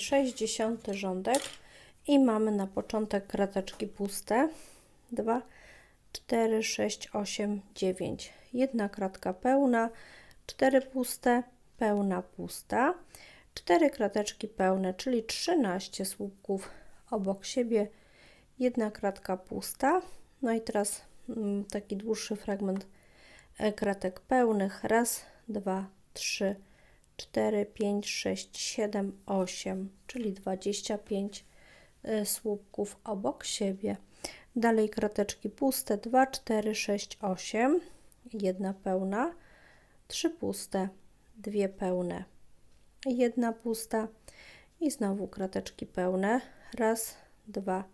60 rządek i mamy na początek krateczki puste. 2, 4, 6, 8, 9. Jedna kratka pełna, 4 puste, pełna, pusta. 4 krateczki pełne, czyli 13 słupków obok siebie. Jedna kratka pusta. No i teraz mm, taki dłuższy fragment e, kratek pełnych. Raz, dwa, trzy, cztery, pięć, sześć, siedem, osiem, czyli 25 y, słupków obok siebie. Dalej krateczki puste 2, 4, 6, 8, jedna pełna, trzy puste, dwie pełne, jedna pusta i znowu krateczki pełne. Raz, dwa,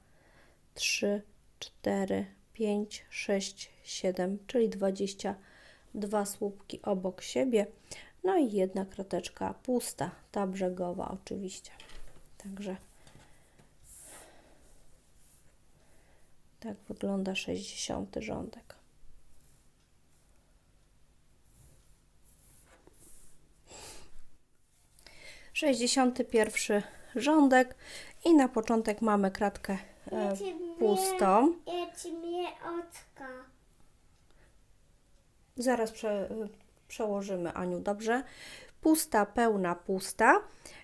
trzy, cztery, pięć, sześć, siedem, czyli 22 słupki obok siebie. No i jedna krateczka pusta, ta brzegowa oczywiście. Także tak wygląda 60 rządek. Sześćdziesiąty pierwszy rządek i na początek mamy kratkę e, pustą. Jedź mnie oczka. Zaraz prze, przełożymy, Aniu, dobrze? Pusta, pełna, pusta.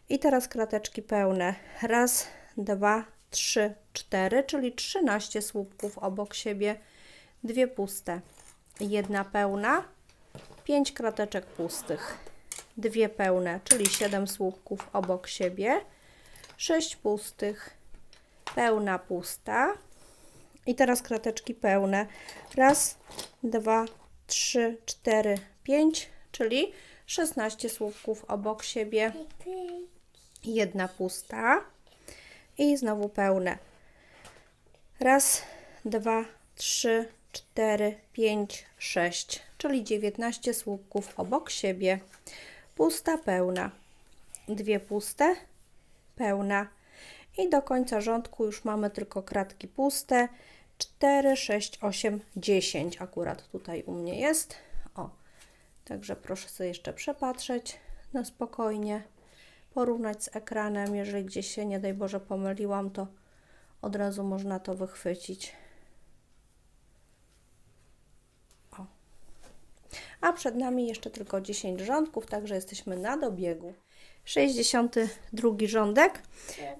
I teraz krateczki pełne. Raz, dwa, trzy, cztery, czyli 13 słupków obok siebie. Dwie puste. Jedna pełna. Pięć krateczek pustych. Dwie pełne, czyli 7 słupków obok siebie. Sześć pustych. Pełna, pusta. I teraz krateczki pełne. Raz, dwa, trzy, cztery, pięć, czyli 16 słupków obok siebie. Jedna pusta. I znowu pełne. Raz, dwa, trzy, cztery, pięć, sześć, czyli 19 słupków obok siebie. Pusta, pełna. Dwie puste, pełna. I do końca rządku już mamy tylko kratki puste. 4, 6, 8, 10 akurat tutaj u mnie jest. Także proszę sobie jeszcze przepatrzeć na spokojnie, porównać z ekranem. Jeżeli gdzieś się, nie daj Boże, pomyliłam, to od razu można to wychwycić. O. A przed nami jeszcze tylko 10 rządków, także jesteśmy na dobiegu. 62 rządek.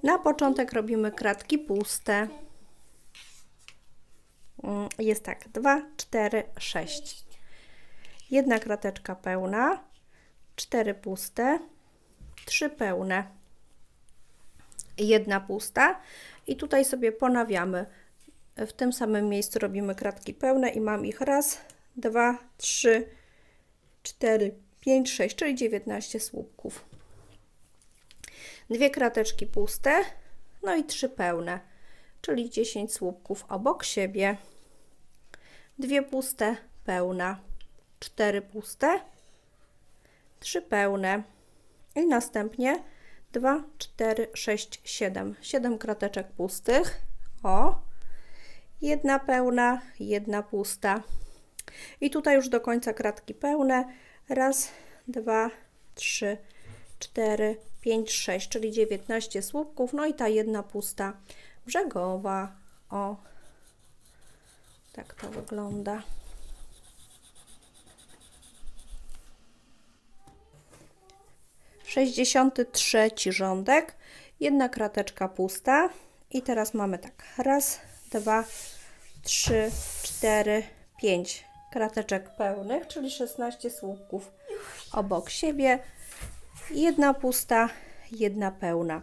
Na początek robimy kratki puste. Mm, Jest tak, 2, 4, 6. Jedna krateczka pełna, 4 puste, 3 pełne, jedna pusta i tutaj sobie ponawiamy. W tym samym miejscu robimy kratki pełne i mam ich raz, dwa, trzy, cztery, pięć, sześć, czyli 19 słupków. Dwie krateczki puste, no i trzy pełne, czyli 10 słupków obok siebie. Dwie puste, pełna, cztery puste, trzy pełne i następnie 2, 4, 6, 7. 7 krateczek pustych. O, jedna pełna, jedna pusta. I tutaj już do końca kratki pełne. Raz, dwa, trzy, cztery, pięć, sześć, czyli 19 słupków. No i ta jedna pusta brzegowa. O, tak to wygląda. Sześćdziesiąty trzeci rządek, jedna krateczka pusta. I teraz mamy tak, raz, dwa, trzy, cztery, pięć krateczek pełnych, czyli 16 słupków obok siebie, jedna pusta, jedna pełna.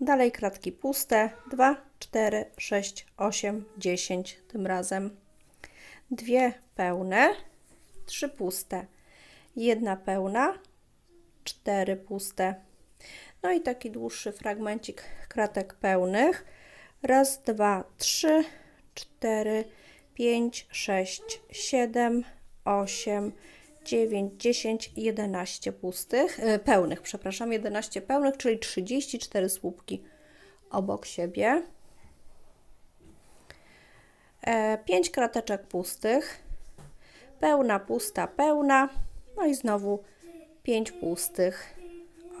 Dalej kratki puste, 2, 4, 6, 8, 10 tym razem. Dwie pełne, trzy puste, jedna pełna, cztery puste. No i taki dłuższy fragmencik kratek pełnych. Raz, dwa, trzy, cztery, pięć, sześć, siedem, osiem, dziewięć, dziesięć, jedenaście pustych, e, pełnych, przepraszam, 11 pełnych, czyli 34 słupki obok siebie. E, 5 krateczek pustych, pełna, pusta, pełna, no i znowu pięć pustych.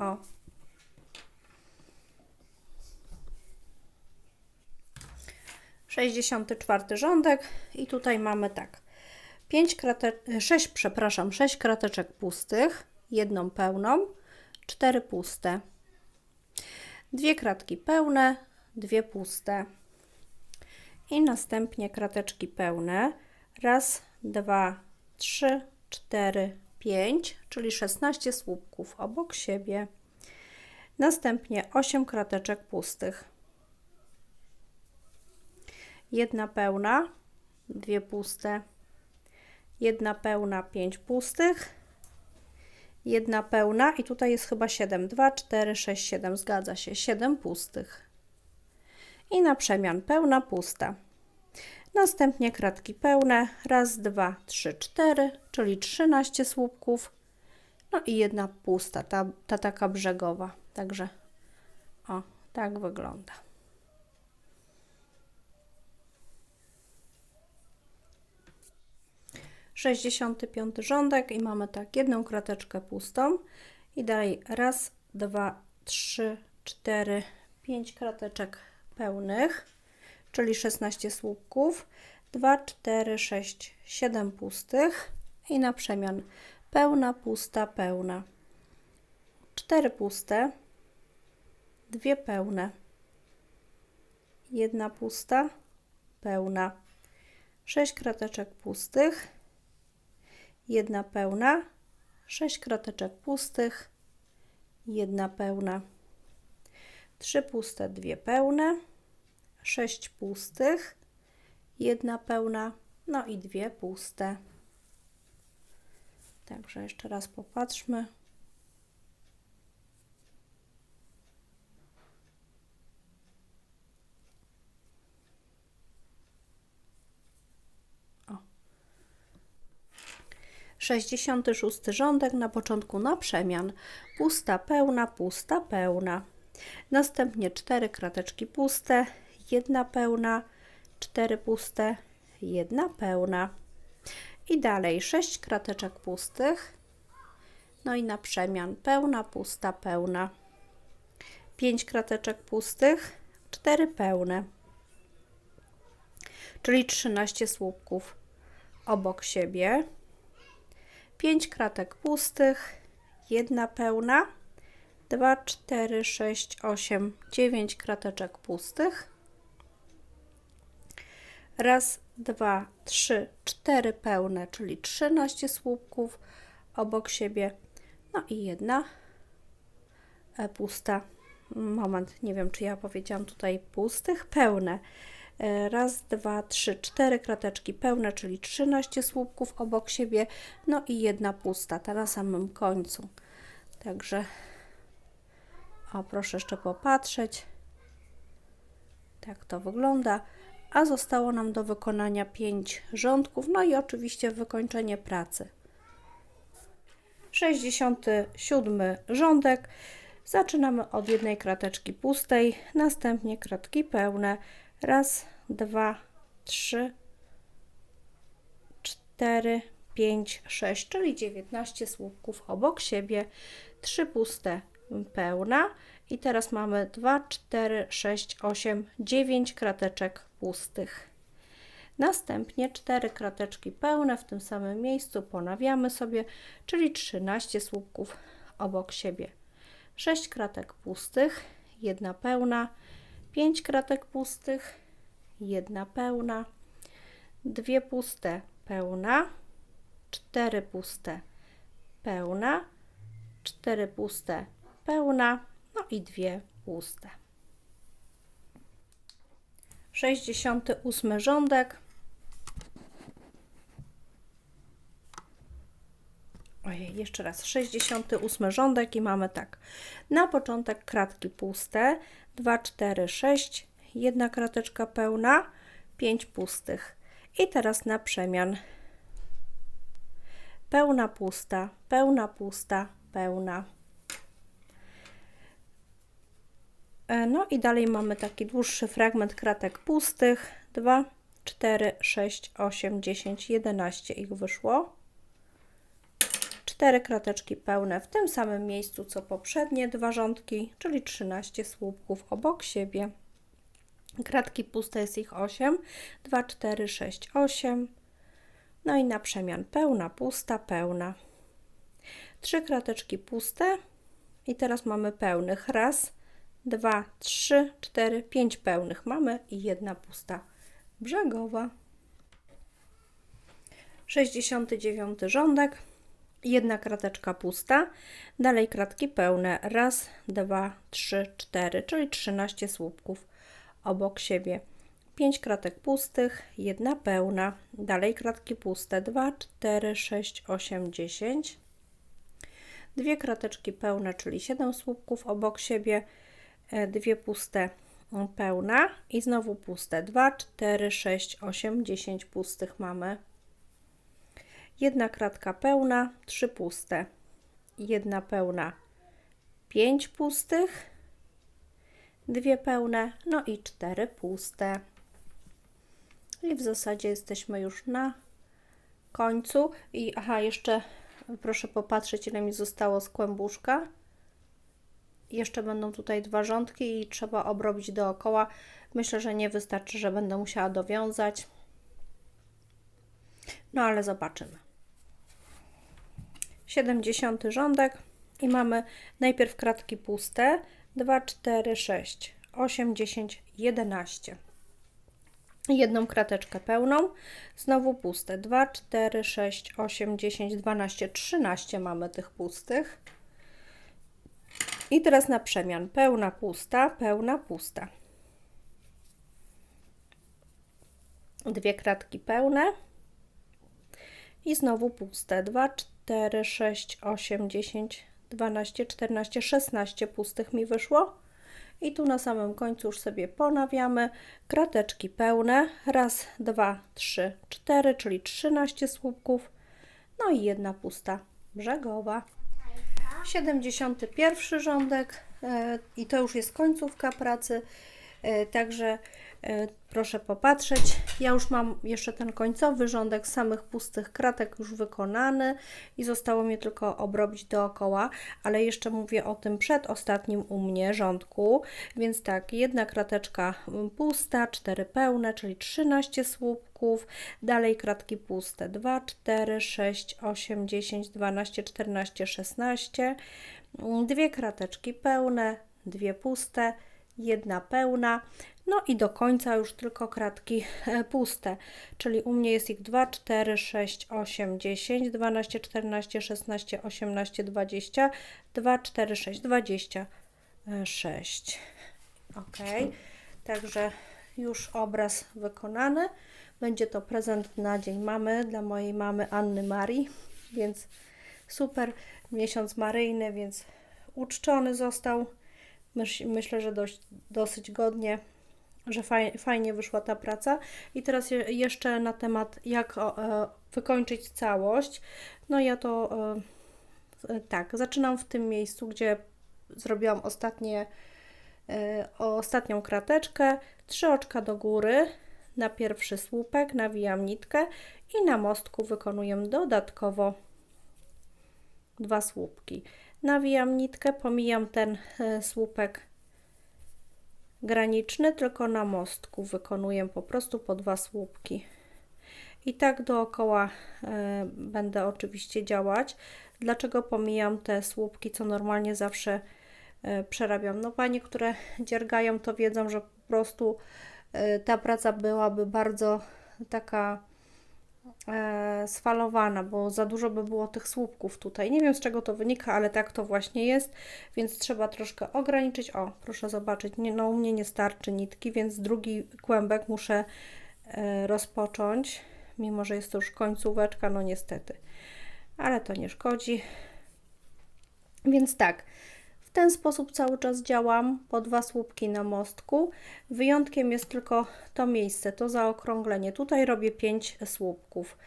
O. Sześćdziesiąty czwarty rządek i tutaj mamy tak. 5 6, przepraszam, 6 krateczek pustych, jedną pełną, 4 puste. Dwie kratki pełne, dwie puste. I następnie krateczki pełne. Raz, dwa, trzy, cztery, pięć, czyli 16 słupków obok siebie. Następnie 8 krateczek pustych. Jedna pełna, dwie puste. Jedna pełna, pięć pustych. Jedna pełna i tutaj jest chyba 7. 2, 4, 6, 7. Zgadza się. 7 pustych. I na przemian pełna, pusta. Następnie kratki pełne. Raz, dwa, trzy, cztery, czyli 13 słupków. No i jedna pusta, ta, ta taka brzegowa. Także o, tak wygląda. Sześćdziesiąty piąty rządek i mamy tak jedną krateczkę pustą i dalej raz, dwa, trzy, cztery, pięć krateczek pełnych, czyli 16 słupków, 2, 4, 6, 7 pustych i na przemian pełna, pusta, pełna. 4 puste, dwie pełne, jedna pusta, pełna, 6 krateczek pustych, jedna pełna, 6 krateczek pustych, jedna pełna, 3 puste, dwie pełne, 6 pustych, jedna pełna, no i dwie puste. Także jeszcze raz popatrzmy. O. 66 rządek na początku na przemian. Pusta, pełna, pusta, pełna. Następnie cztery krateczki puste, jedna pełna, cztery puste, jedna pełna. I dalej sześć krateczek pustych. No i na przemian pełna, pusta, pełna. Pięć krateczek pustych, cztery pełne. Czyli 13 słupków obok siebie. Pięć kratek pustych, jedna pełna. 2, 4, 6, 8, 9 krateczek pustych. Raz, dwa, trzy, cztery pełne, czyli 13 słupków obok siebie. No i jedna e, pusta. Moment, nie wiem, czy ja powiedziałam tutaj pustych, pełne. E, Raz, dwa, trzy, cztery krateczki pełne, czyli 13 słupków obok siebie. No i jedna pusta, ta na samym końcu. Także o, proszę jeszcze popatrzeć. Tak to wygląda. A zostało nam do wykonania 5 rządków, no i oczywiście wykończenie pracy. 67 rządek. Zaczynamy od jednej krateczki pustej, następnie kratki pełne. Raz, dwa, trzy, cztery, pięć, sześć, czyli 19 słupków obok siebie. Trzy puste pełna i teraz mamy 2, 4, 6, 8, 9 krateczek pustych. Następnie 4 krateczki pełne w tym samym miejscu ponawiamy sobie, czyli 13 słupków obok siebie. 6 kratek pustych, jedna pełna, 5 kratek pustych, jedna pełna, dwie puste, pełna, 4 puste, pełna, 4 puste, pełna, i dwie puste. 68 rządek. Ojej, jeszcze raz. 68 rządek i mamy tak. Na początek kratki puste. 2, 4, 6. Jedna krateczka pełna. 5 pustych. I teraz na przemian. Pełna pusta, pełna pusta, pełna. E, No i dalej mamy taki dłuższy fragment kratek pustych. 2, 4, 6, 8, 10, 11 ich wyszło. 4 krateczki pełne w tym samym miejscu co poprzednie dwa rządki, czyli 13 słupków obok siebie. Kratki puste jest ich 8. 2, 4, 6, 8. No i na przemian pełna, pusta, pełna. Trzy krateczki puste i teraz mamy pełnych. Raz, dwa, trzy, cztery, pięć pełnych. Mamy i jedna pusta brzegowa. 69 rządek, jedna krateczka pusta, dalej kratki pełne, raz, dwa, trzy, cztery, czyli 13 słupków obok siebie. 5 kratek pustych, jedna pełna, dalej kratki puste, 2, 4, 6, 8, 10. Dwie krateczki pełne, czyli 7 słupków obok siebie, dwie puste, mm, pełna i znowu puste, 2, 4, 6, 8, 10 pustych mamy. Jedna kratka pełna, trzy puste, jedna pełna, pięć pustych, dwie pełne, no i cztery puste. I w zasadzie jesteśmy już na końcu. I aha, jeszcze proszę popatrzeć, ile mi zostało z kłębuszka. Jeszcze będą tutaj dwa rządki i trzeba obrobić dookoła. Myślę, że nie wystarczy, że będę musiała dowiązać. No ale zobaczymy. 70 rządek i mamy najpierw kratki puste 2, 4, 6, 8, 10, 11 jedną krateczkę pełną, znowu puste 2, 4, 6, 8, 10, 12, 13 mamy tych pustych. I teraz na przemian pełna, pusta, pełna, pusta. Dwie kratki pełne i znowu puste 2, 4, 6, 8, 10, 12, 14, 16 pustych mi wyszło. I tu na samym końcu już sobie ponawiamy krateczki pełne. Raz, dwa, trzy, cztery, czyli 13 słupków. No i jedna pusta brzegowa. 71 rządek e, i to już jest końcówka pracy. E, także e, proszę popatrzeć. Ja już mam jeszcze ten końcowy rządek samych pustych kratek już wykonany i zostało mi tylko obrobić dookoła, ale jeszcze mówię o tym przedostatnim u mnie rządku, więc tak, jedna krateczka pusta, cztery pełne, czyli 13 słupków, dalej kratki puste 2, 4, 6, 8, 10, 12, 14, 16, dwie krateczki pełne, dwie puste, jedna pełna, no i do końca już tylko kratki e, puste, czyli u mnie jest ich 2, 4, 6, 8, 10, 12, 14, 16, 18, 20, 2, 4, 6, 26. Ok, także już obraz wykonany. Będzie to prezent na Dzień Mamy dla mojej mamy Anny Marii, więc super miesiąc maryjny, więc uczczony został. Myślę, że dość, dosyć godnie, że fajnie, fajnie wyszła ta praca. I teraz jeszcze na temat, jak e, wykończyć całość. No ja to e, tak, zaczynam w tym miejscu, gdzie zrobiłam ostatnie, e, ostatnią krateczkę, trzy oczka do góry, na pierwszy słupek nawijam nitkę i na mostku wykonuję dodatkowo dwa słupki nawijam nitkę, pomijam ten e, słupek graniczny, tylko na mostku wykonuję po prostu po dwa słupki. I tak dookoła e, będę oczywiście działać. Dlaczego pomijam te słupki, co normalnie zawsze e, przerabiam? No panie, które dziergają, to wiedzą, że po prostu ta praca byłaby bardzo taka e, sfalowana, bo za dużo by było tych słupków tutaj. Nie wiem z czego to wynika, ale tak to właśnie jest, więc trzeba troszkę ograniczyć. O, proszę zobaczyć, nie, no u mnie nie starczy nitki, więc drugi kłębek muszę e, rozpocząć, mimo że jest to już końcóweczka, no niestety. Ale to nie szkodzi. Więc tak, ten sposób cały czas działam, po dwa słupki na mostku. Wyjątkiem jest tylko to miejsce, to zaokrąglenie. Tutaj robię 5 słupków,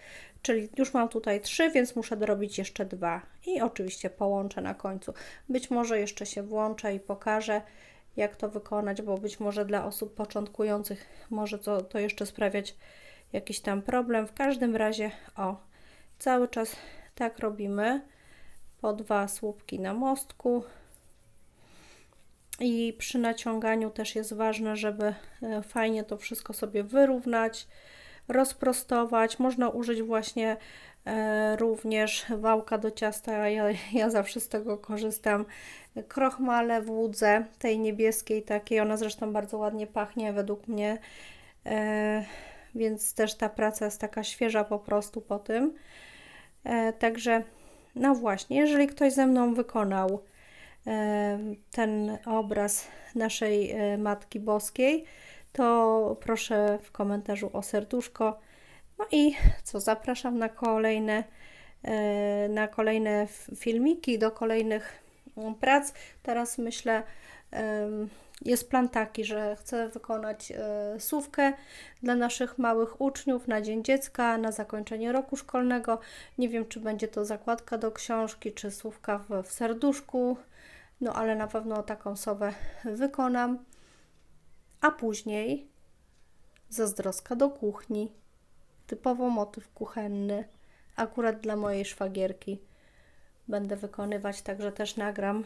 czyli już mam tutaj 3, więc muszę dorobić jeszcze dwa i oczywiście połączę na końcu. Być może jeszcze się włączę i pokażę, jak to wykonać, bo być może dla osób początkujących może to, to jeszcze sprawiać jakiś tam problem. W każdym razie, o, cały czas tak robimy. Po dwa słupki na mostku, I przy naciąganiu też jest ważne, żeby e, fajnie to wszystko sobie wyrównać, rozprostować. Można użyć właśnie e, również wałka do ciasta. Ja, ja zawsze z tego korzystam. Krochmale w łudze, tej niebieskiej takiej. Ona zresztą bardzo ładnie pachnie według mnie. E, więc też ta praca jest taka świeża po prostu po tym. Także, no właśnie, jeżeli ktoś ze mną wykonał ten obraz naszej e, Matki Boskiej, to proszę w komentarzu o serduszko. No i co, zapraszam na kolejne, e, na kolejne filmiki, do kolejnych mm, prac. Teraz myślę, jest plan taki, że chcę wykonać e, słówkę dla naszych małych uczniów na Dzień Dziecka, na zakończenie roku szkolnego. Nie wiem, czy będzie to zakładka do książki, czy słówka w, w serduszku, no ale na pewno taką sowę wykonam. A później zazdroska do kuchni. Typowo motyw kuchenny, akurat dla mojej szwagierki. Będę wykonywać, także też nagram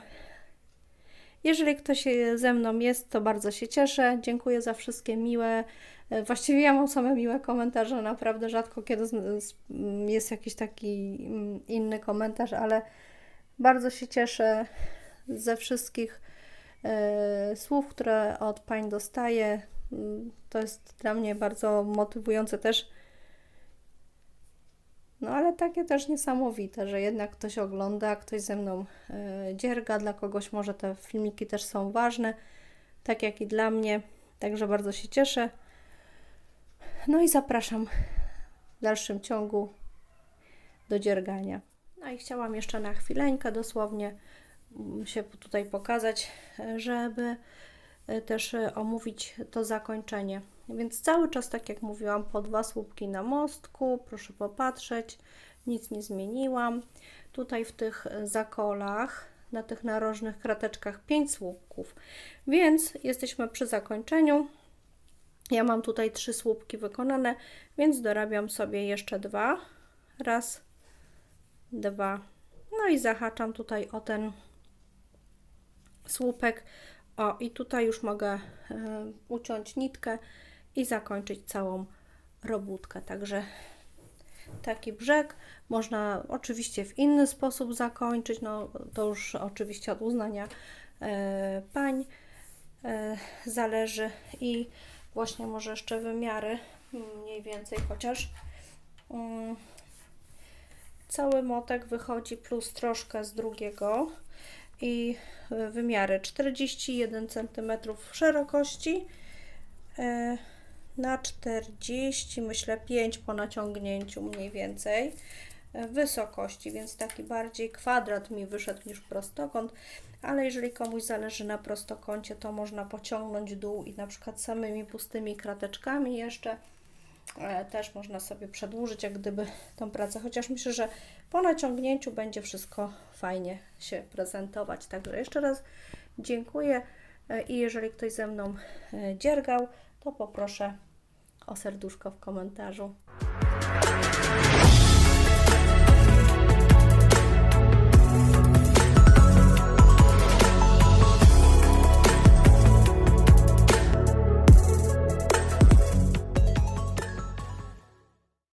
jeżeli ktoś ze mną jest, to bardzo się cieszę. Dziękuję za wszystkie miłe. e, Właściwie ja mam same miłe komentarze, naprawdę rzadko kiedy jest jakiś taki mm, inny komentarz, ale bardzo się cieszę ze wszystkich e, słów, które od pań dostaję. To jest dla mnie bardzo motywujące też. No ale takie też niesamowite, że jednak ktoś ogląda, ktoś ze mną e, dzierga, dla kogoś może te filmiki też są ważne, tak jak i dla mnie, także bardzo się cieszę. No i zapraszam w dalszym ciągu do dziergania. No i chciałam jeszcze na chwileńkę dosłownie się tutaj pokazać, żeby e, też e, omówić to zakończenie. Więc cały czas, tak jak mówiłam, po dwa słupki na mostku, proszę popatrzeć, nic nie zmieniłam. Tutaj w tych e, zakolach, na tych narożnych krateczkach 5 słupków, więc jesteśmy przy zakończeniu. Ja mam tutaj trzy słupki wykonane, więc dorabiam sobie jeszcze dwa. Raz, dwa. No i zahaczam tutaj o ten słupek. O, i tutaj już mogę e, uciąć nitkę i zakończyć całą robótkę. Także taki brzeg można oczywiście w inny sposób zakończyć. No, to już oczywiście od uznania e, pań e, zależy i właśnie może jeszcze wymiary mniej więcej chociaż mm, cały motek wychodzi plus troszkę z drugiego i y, wymiary 41 cm szerokości e, na 40 myślę 5 po naciągnięciu mniej więcej e, wysokości, więc taki bardziej kwadrat mi wyszedł niż prostokąt, ale jeżeli komuś zależy na prostokącie, to można pociągnąć dół i na przykład samymi pustymi krateczkami jeszcze e, też można sobie przedłużyć jak gdyby tą pracę, chociaż myślę, że po naciągnięciu będzie wszystko fajnie się prezentować. Także jeszcze raz dziękuję e, i jeżeli ktoś ze mną e, dziergał, to poproszę o serduszko w komentarzu.